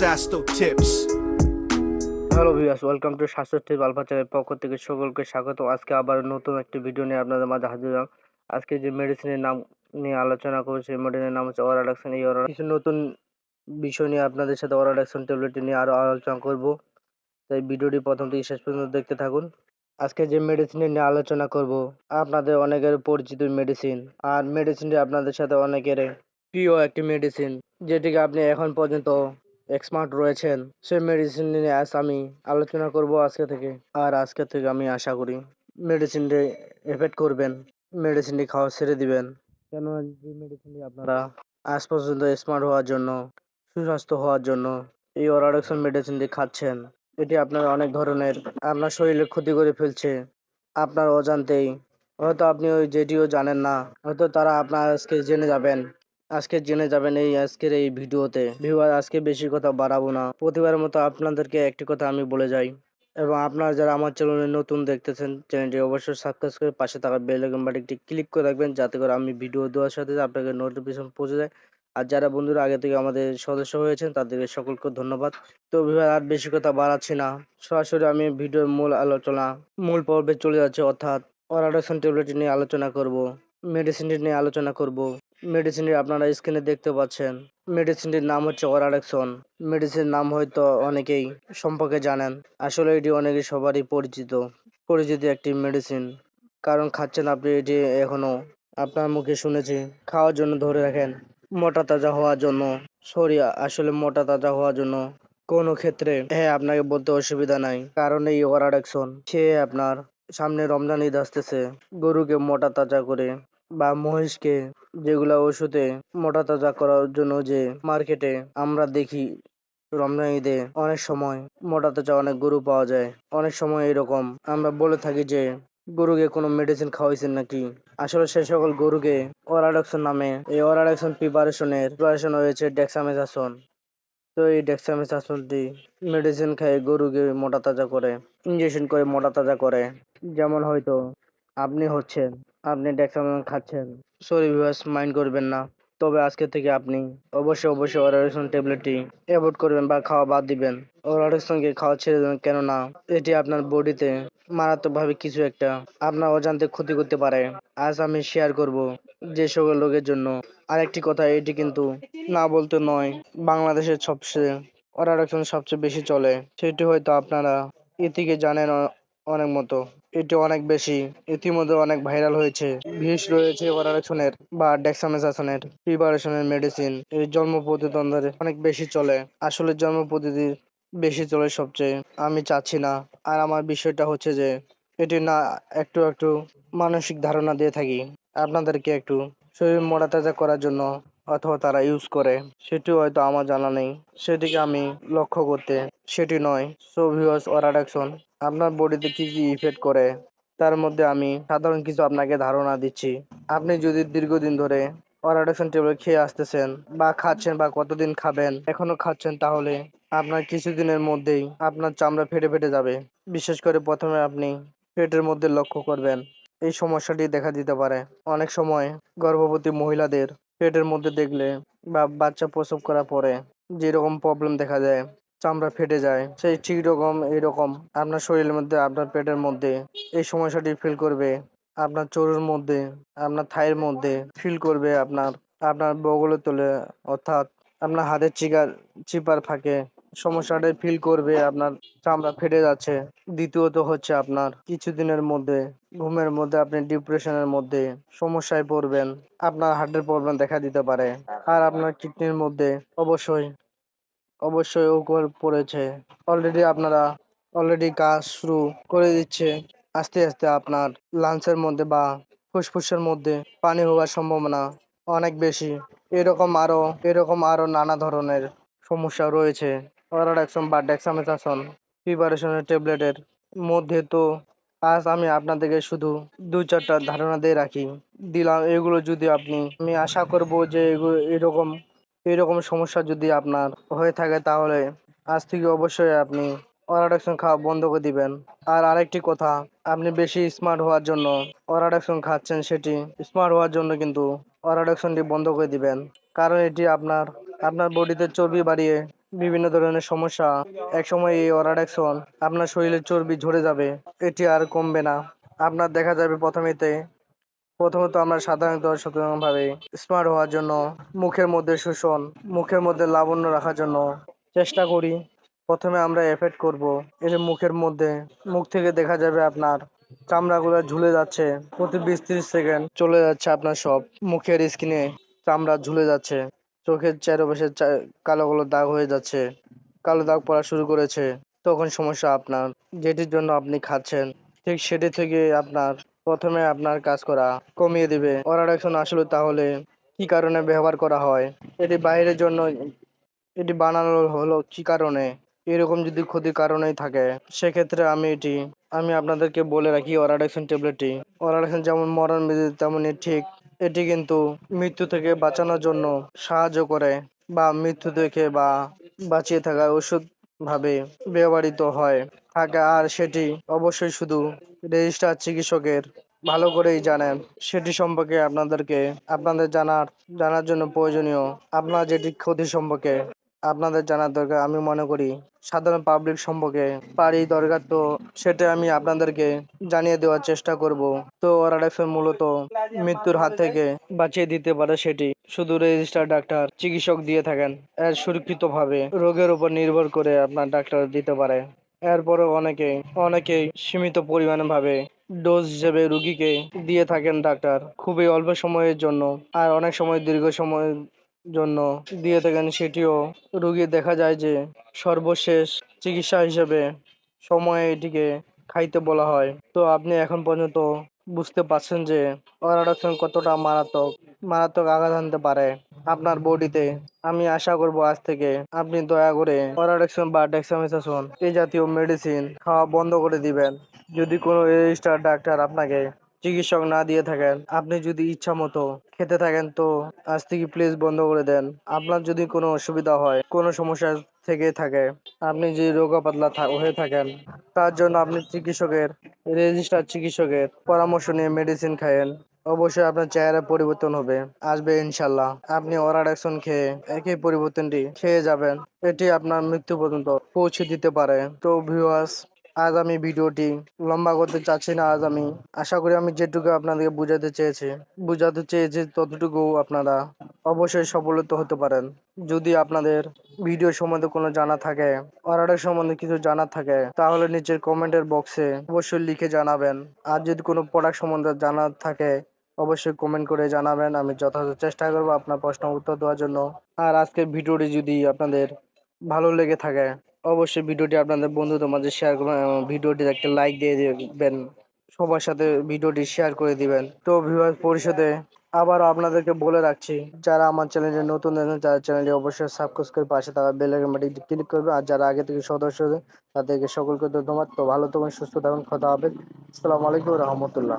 Sasto Tips. Hello viewers welcome to স্বাস্থ্য tip alpha চ্যানেলের পক্ষ থেকে সকলকে স্বাগত। আজকে আবার নতুন একটি ভিডিও নিয়ে আপনাদের মাঝে হাজির হলাম। আজকে যে মেডিসিনের নাম নিয়ে আলোচনা করব, সেই মেডিসিনের নাম হচ্ছে ওরাডাকশন এই ওরা কিছু নতুন বিষয় নিয়ে আপনাদের সাথে ওরাডাকশন ট্যাবলেট নিয়ে আরও আলোচনা করব। তাই ভিডিওটি প্রথম থেকে শেষ পর্যন্ত দেখতে থাকুন। আজকে যে মেডিসিনের নিয়ে আলোচনা করব, আপনাদের অনেকের পরিচিত মেডিসিন আর মেডিসিনটি আপনাদের সাথে অনেকের প্রিয় একটি মেডিসিন যেটিকে আপনি এখন পর্যন্ত এক্সপার্ট রয়েছেন সেই মেডিসিন নিয়ে আজ আমি আলোচনা করব আজকে থেকে। আর আজকে থেকে আমি আশা করি মেডিসিনটি এফেক্ট করবেন মেডিসিনটি খাওয়া ছেড়ে দিবেন। কেন যে মেডিসিনটি আপনারা আজ পর্যন্ত স্মার্ট হওয়ার জন্য, সুস্বাস্থ্য হওয়ার জন্য এই অরাডকশন মেডিসিনটি খাচ্ছেন, এটি আপনার অনেক ধরনের আপনার শরীরে ক্ষতি করে ফেলছে, আপনার অজান্তেই। হয়তো আপনি ওই যেটিও জানেন না, হয়তো তারা আপনার আজকে জেনে যাবেন। আজকে জেনে যাবেন এই আজকের এই ভিডিওতে। ভিউয়ার, আজকে বেশি কথা বাড়াবো না। প্রতিবারের মতো আপনাদেরকে একটি কথা আমি বলে যাই। এবং আপনারা যারা আমার চ্যানেলে নতুন দেখতেছেন চ্যানেলটি অবশ্যই সাবস্ক্রাইব করে পাশে থাকা বেল আইকন বাটনটি ক্লিক করে রাখবেন, যাতে করে আমি ভিডিও দেওয়ার সাথে আপনাকে নোটিফিকেশন পৌঁছে যায়। আর যারা বন্ধুরা আগে থেকে আমাদের সদস্য হয়েছেন, তাদেরকে সকলকে ধন্যবাদ। তো ভিউয়ার, আর বেশি কথা বাড়াচ্ছি না। সরাসরি আমি ভিডিওর মূল আলোচনা, মূল পর্বে চলে যাচ্ছে, অর্থাৎ অরাডাকশন ট্যাবলেট নিয়ে আলোচনা করব মেডিসিনটি নিয়ে আলোচনা করব। মেডিসিনটি আপনারা স্ক্রিনে দেখতে পাচ্ছেন। মেডিসিনটির নাম হচ্ছে অরাডাকশন মেডিসিনের নাম হয়তো অনেকেই সম্পর্কে জানেন। আসলে এটি অনেকে সবারই পরিচিত। পরিচিত একটি মেডিসিন কারণ খাচ্ছেন আপনি এটি এখনও। আপনার মুখে শুনেছি, খাওয়ার জন্য ধরে রাখেন, মোটা তাজা হওয়ার জন্য। সরি আসলে মোটা তাজা হওয়ার জন্য। কোনো ক্ষেত্রে হ্যাঁ আপনাকে বলতে অসুবিধা নাই। কারণ এই ওরাডাকশন খেয়ে আপনার সামনে রমজান ঈদ আসতেছে। গরুকে মোটা তাজা করে বা মহিষকে যেগুলা ওষুধে মোটা তাজা করার জন্য যে মার্কেটে আমরা দেখি রমজান ঈদে অনেক সময় মোটা তাজা অনেক গরু পাওয়া যায়। অনেক সময় এরকম আমরা বলে থাকি যে গরুকে কোনো মেডিসিন খাওয়াইছেন নাকি? আসলে সে সকল গরুকে ওরাডক্সন নামে এই ওরাডক্সন প্রিপারেশনের প্রিপারেশন হয়েছে ডেক্সামেথাসন তো এই ডেক্সামেথাসনটি মেডিসিন খেয়ে গরুকে মোটা তাজা করে ইঞ্জেকশন করে মোটা তাজা করে। যেমন হয়তো আপনি হচ্ছেন আপনি ডেক্সামেথাসন খাচ্ছেন। সরি ভিউয়ার্স মাইন্ড করবেন না। তবে আজকে থেকে আপনি অবশ্যই অবশ্যই ওরাডক্সন ট্যাবলেটটি অ্যাভয়েড করবেন বা খাওয়া বাদ দিবেন। ওরাডক্সনকে খাওয়া ছেড়ে দেবেন কেননা এটি আপনার বডিতে মারাত্মকভাবে কিছু একটা আপনার অজান্তে ক্ষতি করতে পারে। আজ আমি শেয়ার করব যে সকল লোকের জন্য আরেকটি কথা, এটি কিন্তু না বলতে নয়, বাংলাদেশের সবচেয়ে ওরাডক্সন সবচেয়ে বেশি চলে। সেটি হয়তো আপনারা এটিকে জানেন অনেক মতো। এটি অনেক বেশি। ইতিমধ্যে অনেক ভাইরাল হয়েছে। ভিস রয়েছে ওরাডক্সনের বা ডেক্সামেথাসনের প্রিপারেশনের মেডিসিন এই জন্ম প্রতিদ্বন্দ্বের অনেক বেশি চলে। আসলে জন্ম প্রতিদিন বেশি চলে সবচেয়ে। আমি চাচ্ছি না। আর আমার বিষয়টা হচ্ছে যে, এটি না একটু একটু মানসিক ধারণা দিয়ে থাকি। আপনাদেরকে একটু শরীর মোটা তাজা করার জন্য অথবা তারা ইউজ করে। সেটি হয়তো আমার জানা নেই। সেটিকে আমি লক্ষ্য করতে। সেটি নয়। সো ভিউয়ার্স অরাডাকশন আপনার বডিতে কি কি ইফেক্ট করে, তার মধ্যে আমি সাধারণ কিছু আপনাকে ধারণা দিচ্ছি। আপনি যদি দীর্ঘদিন ধরে অরাডাকশন ট্যাবলেট খেয়ে আসতেছেন বা খাচ্ছেন বা কতদিন খাবেন, এখনও খাচ্ছেন তাহলে আপনার কিছুদিনের মধ্যেই আপনার চামড়া ফেটে ফেটে যাবে। বিশেষ করে প্রথমে আপনি পেটের মধ্যে লক্ষ্য করবেন, এই সমস্যাটি দেখা দিতে পারে। অনেক সময় গর্ভবতী মহিলাদের পেটের মধ্যে দেখলে বা বাচ্চা প্রসব করার পরে যেরকম প্রবলেম দেখা যায় চামড়া ফেটে যায়, সেই ঠিক রকম এইরকম আপনার শরীরের মধ্যে, আপনার পেটের মধ্যে, এই সমস্যাটি ফিল করবে আপনার চোরের মধ্যে, আপনার থাইয়ের মধ্যে ফিল করবে আপনার আপনার বগলের তোলে, অর্থাৎ আপনার হাতের চিকার, চিপার ফাঁকে সমস্যাটা ফিল করবে, আপনার চামড়া ফেটে যাচ্ছে। দ্বিতীয়ত হচ্ছে আপনার কিছুদিনের মধ্যে, ঘুমের মধ্যে আপনি ডিপ্রেশনের মধ্যে সমস্যায় পড়বেন, আপনার হার্টের প্রবলেম দেখা দিতে পারে। আর আপনার কিডনির মধ্যে অবশ্যই অবশ্যই ওকল পড়েছে। অলরেডি আপনারা অলরেডি কাজ শুরু করে দিচ্ছে। আস্তে আস্তে আপনার লাঞ্চের মধ্যে বা ফুসফুসের মধ্যে পানি হওয়ার সম্ভাবনা অনেক বেশি। এরকম আরও এরকম আরও নানা ধরনের সমস্যা রয়েছে। অরাডাকশন বা ডেক্সামেথাসন প্রিপারেশনের ট্যাবলেটের মধ্যে তো আজ আমি আপনাদেরকে শুধু দু চারটা ধারণা দিয়ে রাখি। দিলাম, এগুলো যদি আপনি, আমি আশা করব যে এগুলো এরকম সমস্যা যদি আপনার হয়ে থাকে তাহলে আজ থেকে অবশ্যই আপনি অরাডাকশন খাওয়া বন্ধ করে দিবেন। আর আরেকটি কথা, আপনি বেশি স্মার্ট হওয়ার জন্য অরাডাকশন খাচ্ছেন সেটি স্মার্ট হওয়ার জন্য কিন্তু অরাডাকশনটি বন্ধ করে দিবেন। কারণ এটি আপনার আপনার বডিতে চর্বি বাড়িয়ে বিভিন্ন ধরনের সমস্যা, একসময় এই অরাডাকশন আপনার শরীরের চর্বি ঝরে যাবে, এটি আর কমবে না। আপনার দেখা যাবে প্রথমেতে প্রথমত আমরা সাধারণত সাধারণভাবে স্মার্ট হওয়ার জন্য, মুখের মধ্যে শোষণ, মুখের মধ্যে লাবণ্য রাখার জন্য চেষ্টা করি। প্রথমে আমরা এফেক্ট করব এর মুখের মধ্যে, মুখ থেকে দেখা যাবে আপনার চামড়াগুলো ঝুলে যাচ্ছে, প্রতি বিশ ত্রিশ সেকেন্ড চলে যাচ্ছে আপনার সব। মুখের স্কিনে চামড়া ঝুলে যাচ্ছে, চোখের চারপাশে কালো কালো দাগ হয়ে যাচ্ছে, কালো দাগ পড়া শুরু করেছে, তখন সমস্যা আপনার। যেটির জন্য আপনি খাচ্ছেন, ঠিক সেটি থেকে আপনার প্রথমে আপনার কাজ করা কমিয়ে দিবে। অরাডাকশন আসলে তাহলে কি কারণে ব্যবহার করা হয়? এটি বাইরের জন্য এটি বানানো হলো কি কারণে? এরকম যদি ক্ষতির কারণেই থাকে, সেক্ষেত্রে আমি এটি, আমি আপনাদেরকে বলে রাখি অরাডাকশন ট্যাবলেটটি। অরাডাকশন যেমন মরণ বিধি তেমনই ঠিক এটি কিন্তু মৃত্যু থেকে বাঁচানোর জন্য সাহায্য করে বা মৃত্যু থেকে বা বাঁচিয়ে থাকা ওষুধ ভাবে ব্যবহৃত হয়। থাকে আর সেটি অবশ্যই শুধু রেজিস্টার চিকিৎসকের। ভালো করেই জানেন, সেটি সম্পর্কে আপনাদেরকে, আপনাদের জানার জানার জন্য প্রয়োজনীয়। আপনার যেটি ক্ষতি সম্পর্কে আপনাদের জানার দরকার, আমি মনে করি সাধারণ পাবলিক সম্পর্কে পারি দরকার, তো সেটা আমি আপনাদেরকে জানিয়ে দেওয়ার চেষ্টা করব। তো ওরাডাক্সন মূলত মৃত্যুর হাত থেকে বাঁচিয়ে দিতে পারে সেটি। শুধু রেজিস্টার ডাক্তার চিকিৎসক দিয়ে থাকেন। এর সুরক্ষিতভাবে রোগের উপর নির্ভর করে আপনার ডাক্তার দিতে পারে। এরপরও অনেকে, অনেকেই সীমিত পরিমাণে ভাবে ডোজ হিসেবে রুগীকে দিয়ে থাকেন ডাক্তার খুবই অল্প সময়ের জন্য আর অনেক সময় দীর্ঘ সময়ের জন্য দিয়ে থাকেন সেটিও রুগী দেখা যায় যে সর্বশেষ চিকিৎসা হিসেবে সময়ে এটিকে খাইতে বলা হয়। তো আপনি এখন পর্যন্ত বুঝতে পারছেন যে অরাডাকশন কতটা মারাত্মক মারাত্মক আঘাত আনতে পারে আপনার বডিতে। আমি আশা করব আজ থেকে আপনি দয়া করে অরাডাকশন বা ডেক্সামেথাসন এই জাতীয় মেডিসিন খাওয়া বন্ধ করে দিবেন। যদি কোনো রেজিস্টার ডাক্তার আপনাকে চিকিৎসক না দিয়ে থাকেন, আপনি যদি ইচ্ছা মতো খেতে থাকেন, তো আজ থেকে প্লিজ বন্ধ করে দেন। আপনার যদি কোনো অসুবিধা হয়, কোনো সমস্যা থেকে থাকে, আপনি যে রোগা পাতলা হয়ে থাকেন, তার জন্য আপনি চিকিৎসকের রেজিস্টার চিকিৎসকের পরামর্শ নিয়ে মেডিসিন খায়েন। অবশ্যই আপনার চেহারা পরিবর্তন হবে। আসবে ইনশাল্লাহ আপনি অরাডাকশন খেয়ে একই পরিবর্তনটি খেয়ে যাবেন। এটি আপনার মৃত্যু পর্যন্ত পৌঁছে দিতে পারে। তো ভিউয়ার্স আজ আমি ভিডিওটি লম্বা করতে চাচ্ছি না, আজ আমি আশা করি আমি যেটুকু আপনাদেরকে বুঝাতে চেয়েছি বুঝাতে চেয়েছি ততটুকু আপনারা অবশ্যই সফলতা হতে পারেন। যদি আপনাদের ভিডিও সম্বন্ধে কোনো জানা থাকে, অর্ডার সম্বন্ধে কিছু জানা থাকে, তাহলে নিচের কমেন্টের বক্সে অবশ্যই লিখে জানাবেন। আর যদি কোনো প্রোডাক্ট সম্বন্ধে জানা থাকে, অবশ্যই কমেন্ট করে জানাবেন, আমি যথাযথ চেষ্টা করব আপনার প্রশ্ন উত্তর দেওয়ার জন্য। আর আজকের ভিডিওটি যদি আপনাদের ভালো লেগে থাকে অবশ্যই ভিডিওটি আপনাদের বন্ধুদের মাঝে শেয়ার করবেন এবং ভিডিওটিতে একটা লাইক দিয়ে দিবেন। সবার সাথে ভিডিওটি শেয়ার করে দিবেন। তো ভিউয়ার পরিষদে আবার আপনাদেরকে বলে রাখছি, যারা আমার চ্যানেলে নতুন আছেন যারা চ্যানেলটি অবশ্যই সাবস্ক্রাইব করে পাশে থাকা বেল আইকন বাটনটি ক্লিক করবে। আর যারা আগে থেকে সদস্য তাদেরকে সকলকে ধন্যবাদ। তো ভালো থাকুন, সুস্থ থাকুন। কথা হবে। আসসালামু আলাইকুম রহমতুল্লাহ।